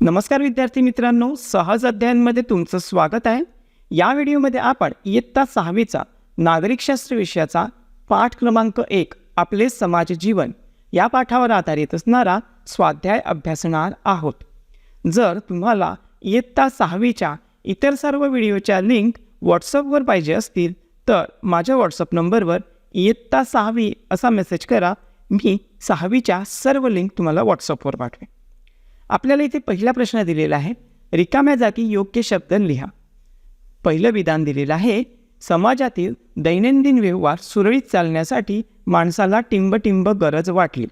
नमस्कार विद्यार्थी मित्रांनो सहज अध्ययनमध्ये तुमचं स्वागत आहे. या व्हिडिओमध्ये आपण इयत्ता सहावीचा नागरिकशास्त्र विषयाचा पाठ क्रमांक एक आपले समाज जीवन या पाठावर आधारित असणारा स्वाध्याय अभ्यासणार आहोत. जर तुम्हाला इयत्ता सहावीच्या इतर सर्व व्हिडिओच्या लिंक व्हॉट्सअपवर पाहिजे असतील तर माझ्या व्हॉट्सअप नंबरवर इयत्ता सहावी असा मेसेज करा. मी सहावीच्या सर्व लिंक तुम्हाला व्हॉट्सअपवर पाठवेन. आपल्याला इथे पहिला प्रश्न दिलेला आहे. रिकाम्या जागी योग्य शब्द लिहा. पहिलं विधान दिलेलं आहे समाजातील दैनंदिन व्यवहार सुरळीत चालण्यासाठी माणसाला टिंबटिंब गरज वाटली.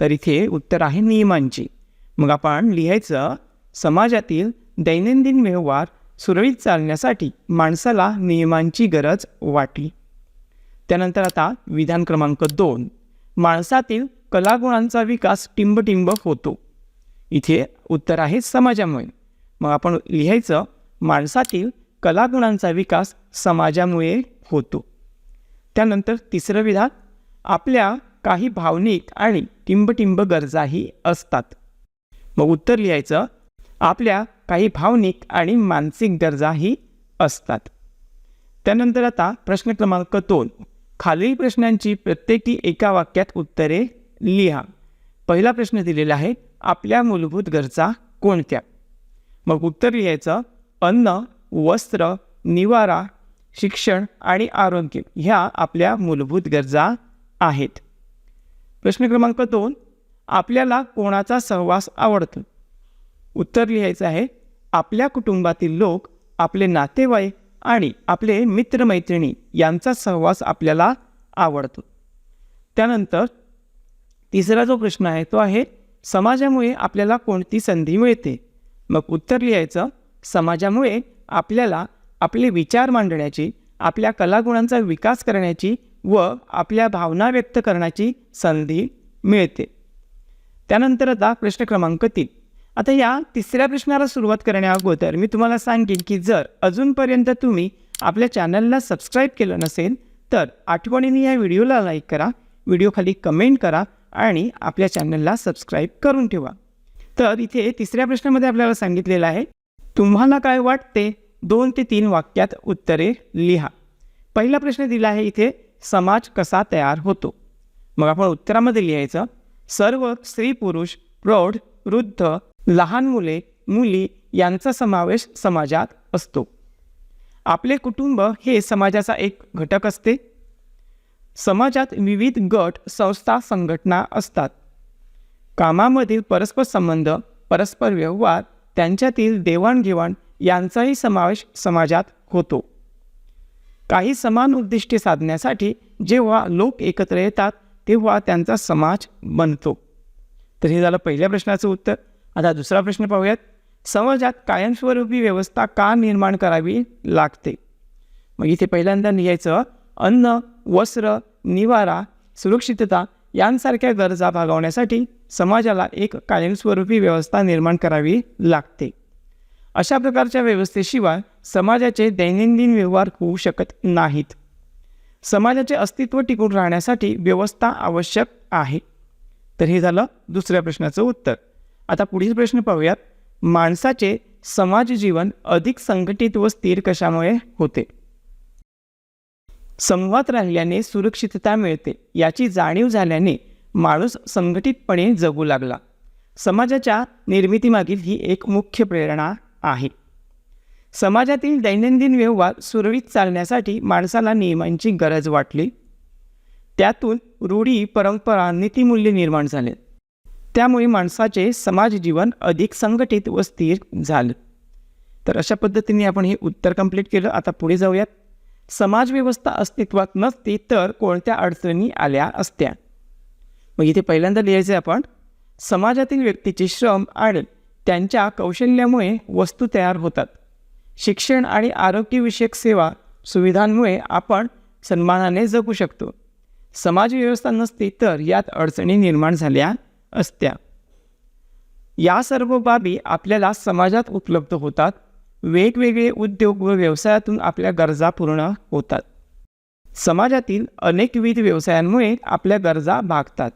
तर इथे उत्तर आहे नियमांची. मग आपण लिहायचं समाजातील दैनंदिन व्यवहार सुरळीत चालण्यासाठी माणसाला नियमांची गरज वाटली. त्यानंतर आता विधान क्रमांक दोन. माणसातील कलागुणांचा विकास टिंबटिंब होतो. इथे उत्तर आहे समाजामुळे. मग आपण लिहायचं माणसातील कलागुणांचा विकास समाजामुळे होतो. त्यानंतर तिसरं विधान आपल्या काही भावनिक आणि टिंबटिंब गरजाही असतात. मग उत्तर लिहायचं आपल्या काही भावनिक आणि मानसिक गरजाही असतात. त्यानंतर आता प्रश्न क्रमांक दोन खालील प्रश्नांची प्रत्येकी एका वाक्यात उत्तरे लिहा. पहिला प्रश्न दिलेला आहे आपल्या मूलभूत गरजा कोणत्या? मग उत्तर लिहायचं अन्न वस्त्र निवारा शिक्षण आणि आरोग्य ह्या आपल्या मूलभूत गरजा आहेत. प्रश्न क्रमांक दोन आपल्याला कोणाचा सहवास आवडतो? उत्तर लिहायचं आहे आपल्या कुटुंबातील लोक आपले नातेवाईक आणि आपले मित्रमैत्रिणी यांचा सहवास आपल्याला आवडतो. त्यानंतर तिसरा जो प्रश्न आहे तो आहे समाजामुळे आपल्याला कोणती संधी मिळते? मग उत्तर लिहायचं समाजामुळे आपल्याला आपले विचार मांडण्याची आपल्या कलागुणांचा विकास करण्याची व आपल्या भावना व्यक्त करण्याची संधी मिळते. त्यानंतर आता प्रश्न क्रमांक तीन. आता या तिसऱ्या प्रश्नाला सुरुवात करण्या अगोदर मी तुम्हाला सांगेन की जर अजूनपर्यंत तुम्ही आपल्या चॅनलला सबस्क्राईब केलं नसेल तर आठवणीने या व्हिडिओला लाईक करा व्हिडिओखाली कमेंट करा आणि आपल्या चॅनलला सबस्क्राईब करून ठेवा. तर इथे तिसऱ्या प्रश्नामध्ये आपल्याला सांगितलेलं आहे तुम्हाला काय वाटते? दोन ते तीन वाक्यात उत्तरे लिहा. पहिला प्रश्न दिला आहे इथे समाज कसा तयार होतो? मग आपण उत्तरामध्ये लिहायचं सर्व स्त्री पुरुष प्रौढ वृद्ध लहान मुले मुली यांचा समावेश समाजात असतो. आपले कुटुंब हे समाजाचा एक घटक असते. समाजात विविध गट संस्था संघटना असतात. कामामधील परस्पर संबंध परस्पर व्यवहार त्यांच्यातील देवाणघेवाण यांचाही समावेश समाजात होतो. काही समान उद्दिष्टे साधण्यासाठी जेव्हा लोक एकत्र येतात तेव्हा त्यांचा समाज बनतो. तर हे झालं पहिल्या प्रश्नाचं उत्तर. आता दुसरा प्रश्न पाहूयात. समाजात कायमस्वरूपी व्यवस्था का निर्माण करावी लागते? मग इथे पहिल्यांदा लिहायचं. अन्न वस्त्र निवारा सुरक्षितता यांसारख्या गरजा भागवण्यासाठी समाजाला एक कायमस्वरूपी व्यवस्था निर्माण करावी लागते. अशा प्रकारच्या व्यवस्थेशिवाय समाजाचे दैनंदिन व्यवहार होऊ शकत नाहीत. समाजाचे अस्तित्व टिकून राहण्यासाठी व्यवस्था आवश्यक आहे. तर हे झालं दुसऱ्या प्रश्नाचं उत्तर. आता पुढील प्रश्न पाहूयात. माणसाचे समाज जीवन अधिक संघटित व स्थिर कशामुळे होते? संवाद राहिल्याने सुरक्षितता मिळते. याची जाणीव झाल्याने माणूस संघटितपणे जगू लागला. समाजाच्या निर्मितीमागील ही एक मुख्य प्रेरणा आहे. समाजातील दैनंदिन व्यवहार सुरळीत चालण्यासाठी माणसाला नियमांची गरज वाटली. त्यातून रूढी परंपरा नीतिमूल्य निर्माण झाले. त्यामुळे माणसाचे समाज जीवन अधिक संघटित व स्थिर झालं. तर अशा पद्धतीने आपण हे उत्तर कंप्लीट केलं. आता पुढे जाऊयात. समाजव्यवस्था अस्तित्वात नसती तर कोणत्या अडचणी आल्या असत्या? मग इथे पहिल्यांदा लिहायचं आहे आपण समाजातील व्यक्तीचे श्रम आणि त्यांच्या कौशल्यामुळे वस्तू तयार होतात. शिक्षण आणि आरोग्यविषयक सेवा सुविधांमुळे आपण सन्मानाने जगू शकतो. समाजव्यवस्था नसती तर यात अडचणी निर्माण झाल्या असत्या. या सर्व बाबी आपल्याला समाजात उपलब्ध होतात वेगवेगळे उद्योग व व्यवसायातून आपल्या गरजा पूर्ण होतात. समाजातील अनेकविध व्यवसायांमुळे आपल्या गरजा भागतात.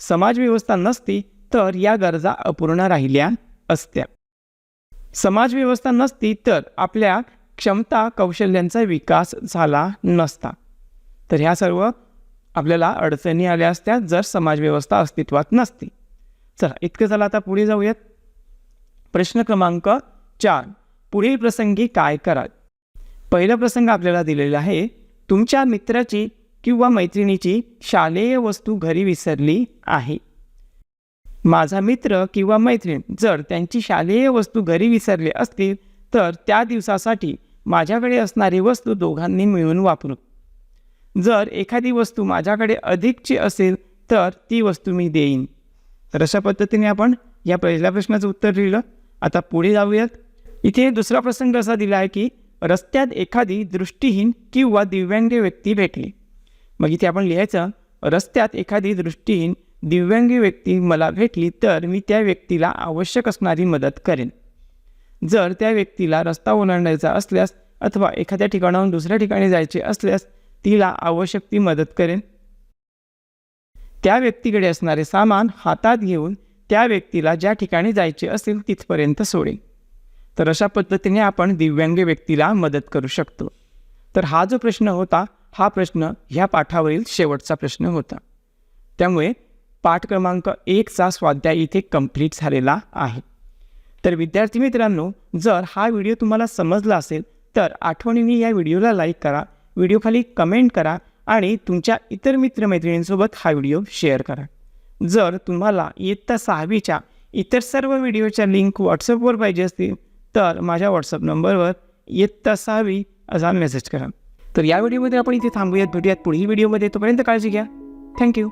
समाजव्यवस्था नसती तर या गरजा अपूर्ण राहिल्या असत्या. समाजव्यवस्था नसती तर आपल्या क्षमता कौशल्यांचा विकास झाला नसता. तर ह्या सर्व आपल्याला अडचणी आल्या असत्या जर समाजव्यवस्था अस्तित्वात नसती. चला इतकं झालं आता पुढे जाऊयात. प्रश्न क्रमांक चार. पुढील प्रसंगी काय कराल? पहिला प्रसंग आपल्याला दिलेला आहे तुमच्या मित्राची किंवा मैत्रिणीची शालेय वस्तू घरी विसरली आहे. माझा मित्र किंवा मैत्रीण जर त्यांची शालेय वस्तू घरी विसरली असतील तर त्या दिवसासाठी माझ्याकडे असणारी वस्तू दोघांनी मिळून वापरू. जर एखादी वस्तू माझ्याकडे अधिकची असेल तर ती वस्तू मी देईन. तर अशा पद्धतीने आपण या पहिल्या प्रश्नाचं उत्तर लिहिलं. आता पुढे जाऊयात. इथे दुसरा प्रसंग असा दिला आहे की रस्त्यात एखादी दृष्टीहीन किंवा दिव्यांग व्यक्ती भेटली. मग इथे आपण लिहायचं रस्त्यात एखादी दृष्टीहीन दिव्यांग व्यक्ती मला भेटली तर मी त्या व्यक्तीला आवश्यक असणारी मदत करेन. जर त्या व्यक्तीला रस्ता ओलांडायचा असल्यास अथवा एखाद्या ठिकाणाहून दुसऱ्या ठिकाणी जायचे असल्यास तिला आवश्यक ती मदत करेन. त्या व्यक्तीकडे असणारे सामान हातात घेऊन त्या व्यक्तीला ज्या ठिकाणी जायचे असेल तिथपर्यंत सोडेन. तर अशा पद्धतीने आपण दिव्यांग व्यक्तीला मदत करू शकतो. तर हा जो प्रश्न होता हा प्रश्न ह्या पाठावरील शेवटचा प्रश्न होता. त्यामुळे पाठ क्रमांक एकचा स्वाध्याय इथे कंप्लीट झालेला आहे. तर विद्यार्थी मित्रांनो जर हा व्हिडिओ तुम्हाला समजला असेल तर आठवणीने या व्हिडिओला लाईक करा व्हिडिओखाली कमेंट करा आणि तुमच्या इतर मित्रमैत्रिणींसोबत हा व्हिडिओ शेअर करा. जर तुम्हाला इयत्ता सहावीच्या इतर सर्व व्हिडिओच्या लिंक व्हॉट्सअपवर पाहिजे असतील तर माझ्या व्हॉट्सअप नंबरवर इयत्ता सहावी असा मेसेज करा. तर या व्हिडिओमध्ये आपण इथे थांबूयात भेटूयात पुढील व्हिडिओमध्ये. तोपर्यंत काळजी घ्या. थँक्यू